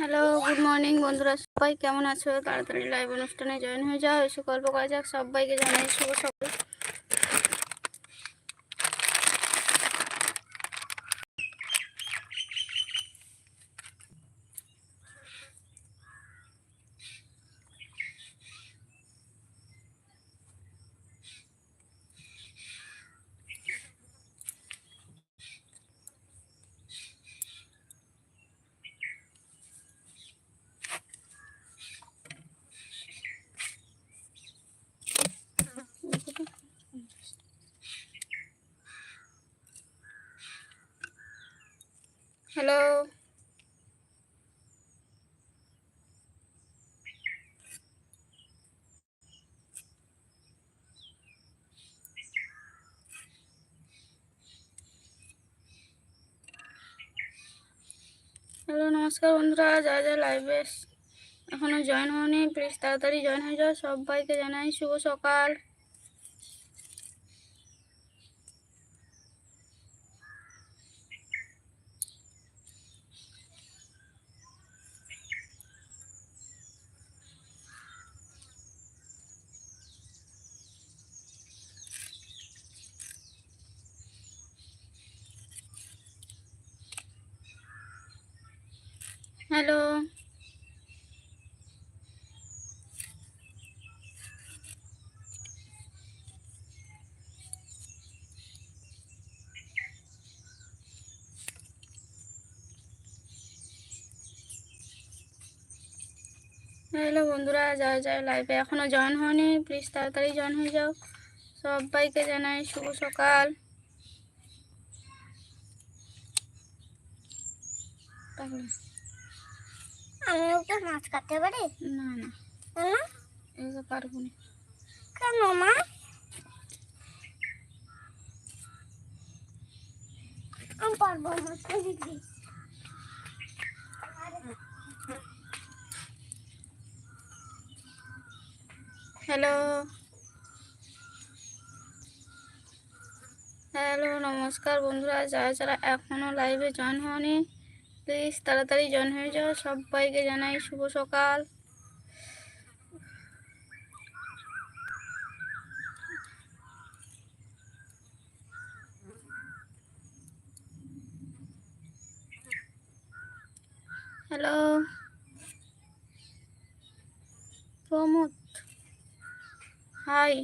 Hello good morning বন্ধুরা সবাই। কেমন আছো? তাড়াতাড়ি লাইভ অনুষ্ঠানে জয়েন হয়ে যাও। এসে গল্প করা যাক। সবাইকে জানাই শুভ সকাল। হ্যালো হ্যালো নমস্কার বন্ধুরা যা যা লাইভে এখনও জয়েন হয়নি প্লিজ তাড়াতাড়ি জয়েন হয়ে যাও। সবাইকে জানাই শুভ সকাল। হ্যালো। হ্যালো বন্ধুরা যা যা লাইভে এখনও জয়েন হয়নি। প্লিজ তাড়াতাড়ি জয়েন হয়ে যাও। সবাইকে জানাই শুভ সকাল। তাহলে। মাছ কাটতে পারি? না না। না? এগুলো পারব না। কেন মা? আমি পারব দিদি হ্যালো হ্যালো নমস্কার বন্ধুরা যারা যারা এখনও লাইভে জয়েন হয়নি প্লিজ তাড়াতাড়ি জয়েন হয়ে যাও। সবাইকে জানাই শুভ সকাল। হ্যালো প্রমোদ। হাই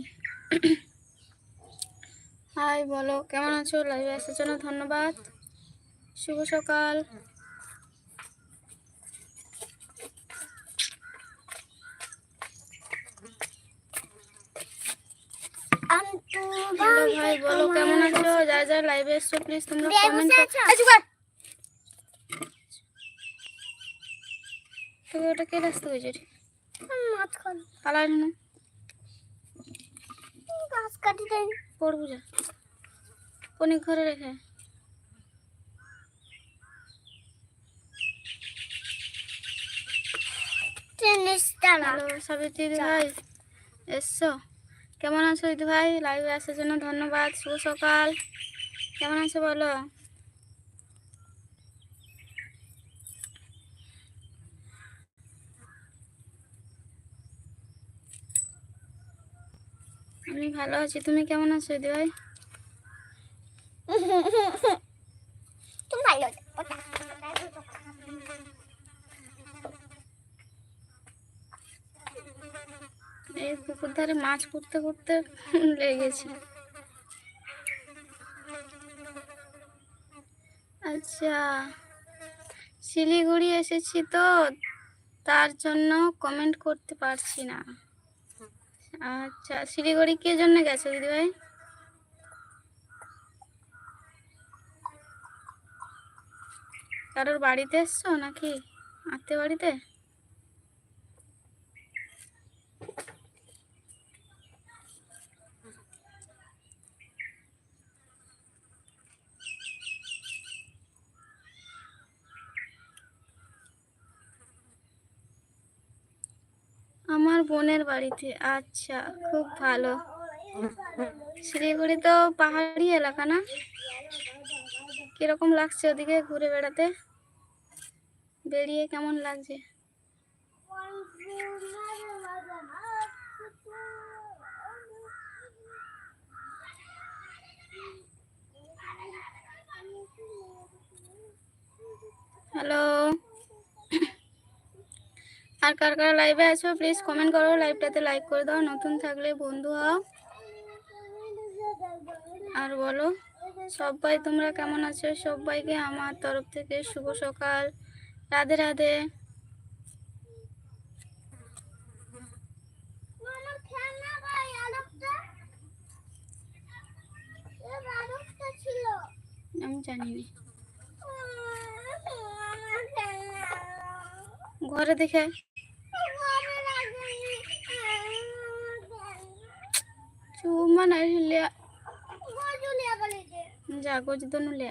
হাই বলো। কেমন আছো? লাইভে আসার জন্য ধন্যবাদ। শুভ সকাল। হ্যালো ভাই বলো কেমন আছো? যা যা লাইভে এসছো প্লিজ তোমরা কমেন্ট আছো? ওটা কে আসতে হয়েছে মাছ না। গাছ কাটি দেয় পড়ব যা। কোনি ঘরে রেখে। খেলা সাবিত্রী ভাই এসছো? কেমন আছো দিদি ভাই? লাইভে আসার জন্য ধন্যবাদ, শুভ সকাল। কেমন আছো বলো? আমি ভালো আছি, তুমি কেমন আছো দিদি ভাই? তুমি ভালো ওটা। এই পুকুর ধারে মাছ করতে করতে লেগেছে। আচ্ছা শিলিগুড়ি এসেছি তো, তার জন্য কমেন্ট করতে পারছি না। আচ্ছা শিলিগুড়ি কে জন্য গেছো দিদিভাই কারোর বাড়িতে এসছো নাকি? আত্মীয় বাড়িতে আমার বোনের বাড়িতে। আচ্ছা খুব ভালো। শিলিগুড়ি তো পাহাড়ি এলাকা না? কীরকম লাগছে ওদিকে ঘুরে বেড়াতে? বেরিয়ে কেমন লাগছে? হ্যালো। আর কার কার লাইভে আছো প্লিজ কমেন্ট করো। লাইভটাতে লাইক করে দাও। নতুন থাকলে বন্ধু হও। আর বলো, সবাই তোমরা কেমন আছো? সবাইকে আমার তরফ থেকে শুভ সকাল। রাধে রাধে। আমি জানি ঘরে দেখে ঘরে লাগেনি চুপ মানে লে গজুলিয়া বলেছে যা গোজ দনু লে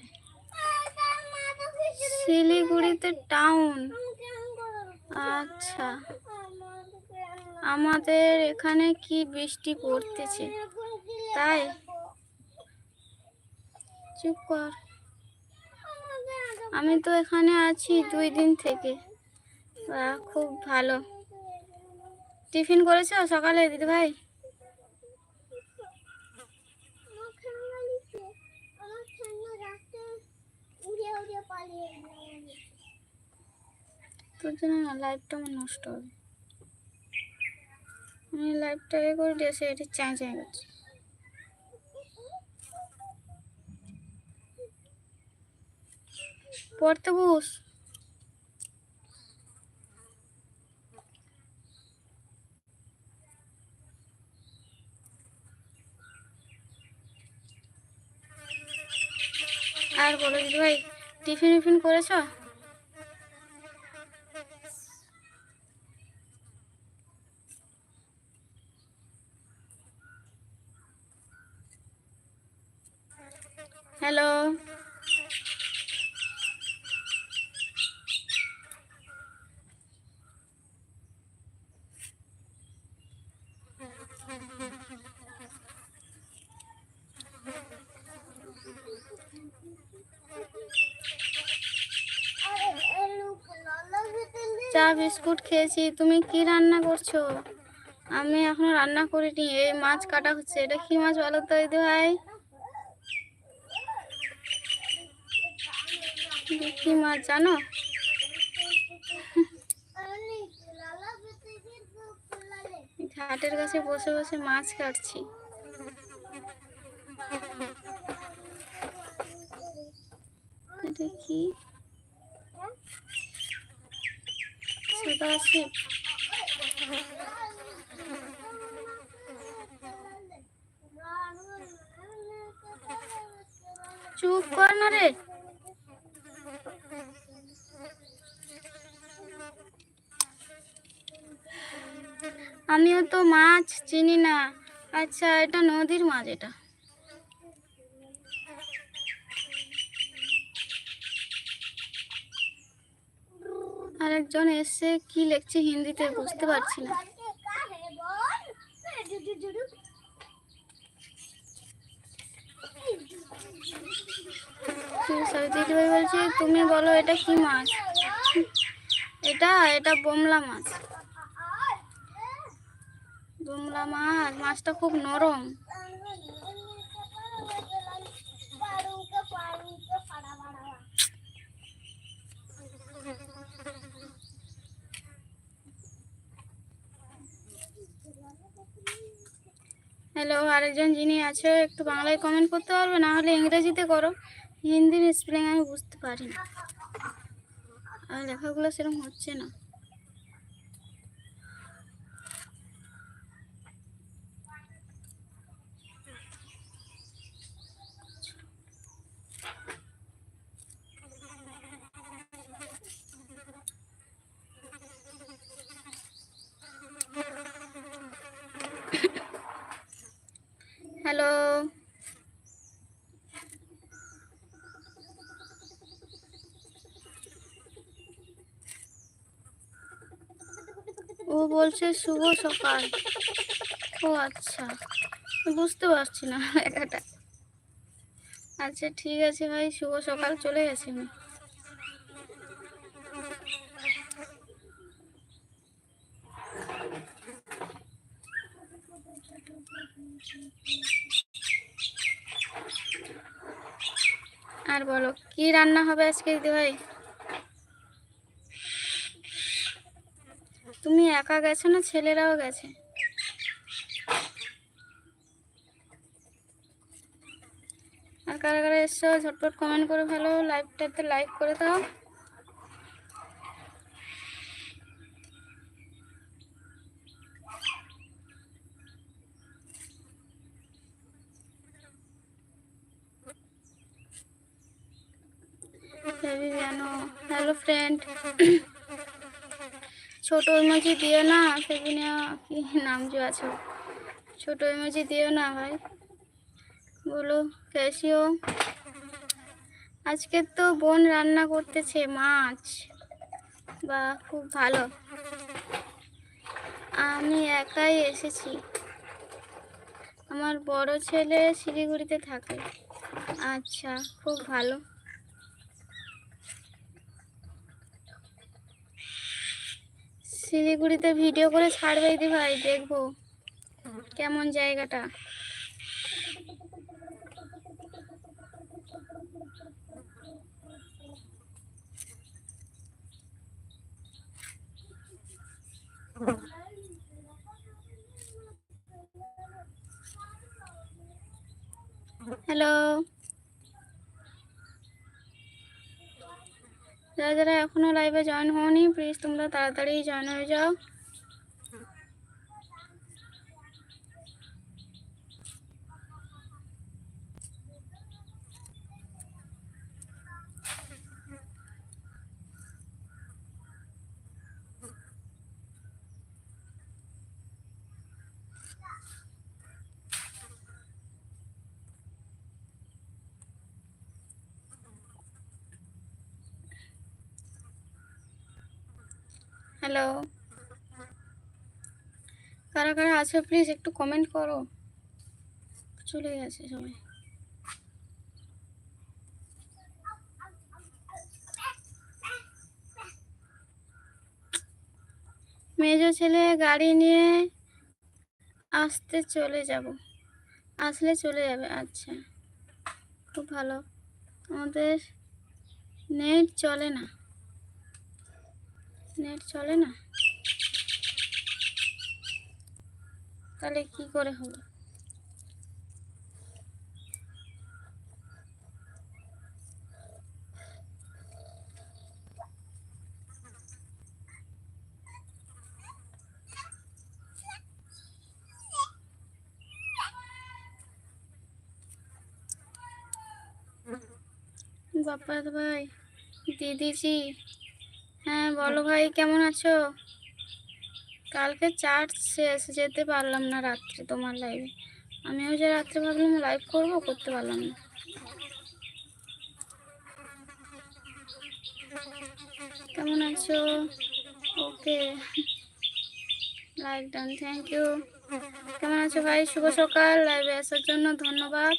তার মা তো খিচুড়ি শিলিগুড়িতে টাউন। আচ্ছা। আমাদের এখানে কি বৃষ্টি পড়তেছে? তাই। চুপ কর। আমি তো এখানে আছি দুই দিন থেকে। খুব ভালো। টিফিন করেছ সকালে দিদি ভাই তোর জন্য না লাইফটা আমার নষ্ট হবে। আমি লাইফটা এ করে দিয়েছি, এটা চাই চাই গেছে। পড়তে বস। আর বলো দিদি ভাই টিফিন উফিন করেছ? চা বিস্কুট খেয়েছি, তুমি কি রান্না করছ? আমি এখনও রান্না করিনি, এই মাছ কাটা হচ্ছে, এটা কি মাছ বলো তো, দিদি ভাই? কি মাছ জানো? ঘাটের কাছে বসে বসে মাছ কাটছি। এটা কি? চুপ কর না রে। আমিও তো মাছ চিনি না। আচ্ছা এটা নদীর মাছ এটা। আরেকজন এসে কি লিখছে হিন্দিতে বুঝতে পারছি না। বলছে, তুমি বলো এটা কি মাছ? এটা এটা বোমলা মাছ। বোমলা মাছ? মাছটা খুব নরম। হ্যালো আরেকজন যিনি আছে, একটু বাংলায় কমেন্ট করতে পারবে, না হলে ইংরেজিতে করো। হিন্দির স্পেলিং আমি বুঝতে পারি না আর লেখাগুলো সেরকম হচ্ছে না। হ্যালো। ও বলছে, শুভ সকাল। ও আচ্ছা বুঝতে পারছি না লেখাটা আচ্ছা ঠিক আছে ভাই, শুভ সকাল, চলে গেছে। আমি আর বলো, কি রান্না হবে আজকে দিদিভাই তুমি একা গেছো না ছেলেরাও গেছে? আর কারা কারা এসছো, ঝটপট কমেন্ট করে ভালো লাইভটাতে লাইক করে দাও। ফ্রেন্ড ছোট ইমোজি দিও না, সেগুনে কি নাম যে আছে? ছোট ইমোজি দিও না ভাই। বলো, কেসি আজকে তো বোন রান্না করতেছে, মাছ। বা, খুব ভালো। আমি একাই এসেছি। আমার বড় ছেলে শিলিগুড়িতে থাকে। আচ্ছা খুব ভালো। শিলিগুড়িতে ভিডিও করে ছাড়বে দি ভাই দেখব। কেমন জায়গাটা? হ্যালো যারা যারা এখনও লাইভে জয়েন হওনি প্লিজ তোমরা তাড়াতাড়ি জয়েন হয়ে যাও হ্যালো কারা কারা আছো প্লিজ একটু কমেন্ট করো। চলে গেছে সবাই। মেজো ছেলে গাড়ি নিয়ে আসতে চলে যাব। আসলে চলে যাবে আচ্ছা। খুব ভালো। আমাদের নেট চলে না। নেট চলে না? তাহলে কি করে হবে? বাপ্পা ভাই দিদিজি। হ্যাঁ বলো ভাই, কেমন আছো? কালকে চার্জ শেষ যেতে পারলাম না রাত্রে তোমার লাইভে আমিও যে রাত্রে ভাবলাম লাইভ করব, করতে পারলাম না। কেমন আছো? Okay like done thank you কেমন আছো ভাই? শুভ সকাল। লাইভে আসার জন্য ধন্যবাদ।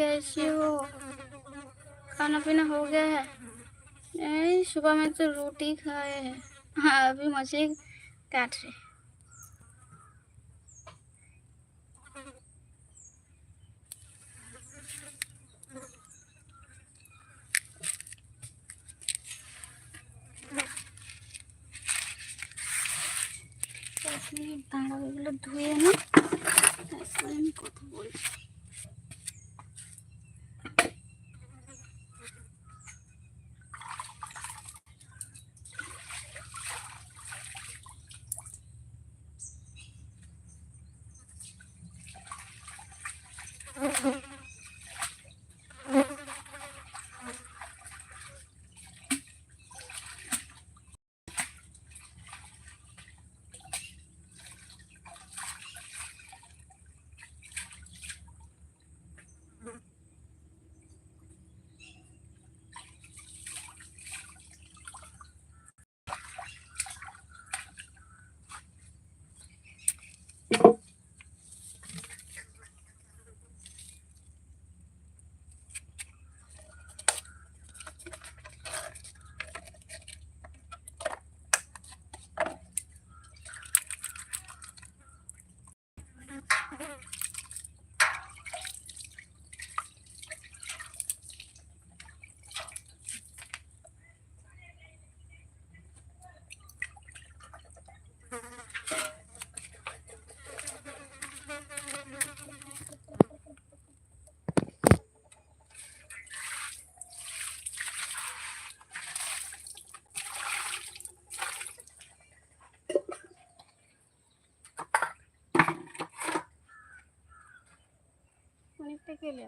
कैसी हो खाना पीना हो गया है नहीं सुबह में तो रोटी खाए हैं हाँ अभी मछली काट रहे এক মিনিট দাঁড়াও এগুলো ধুয়ে না তারপরে আমি কথা বলছি থেকে এলে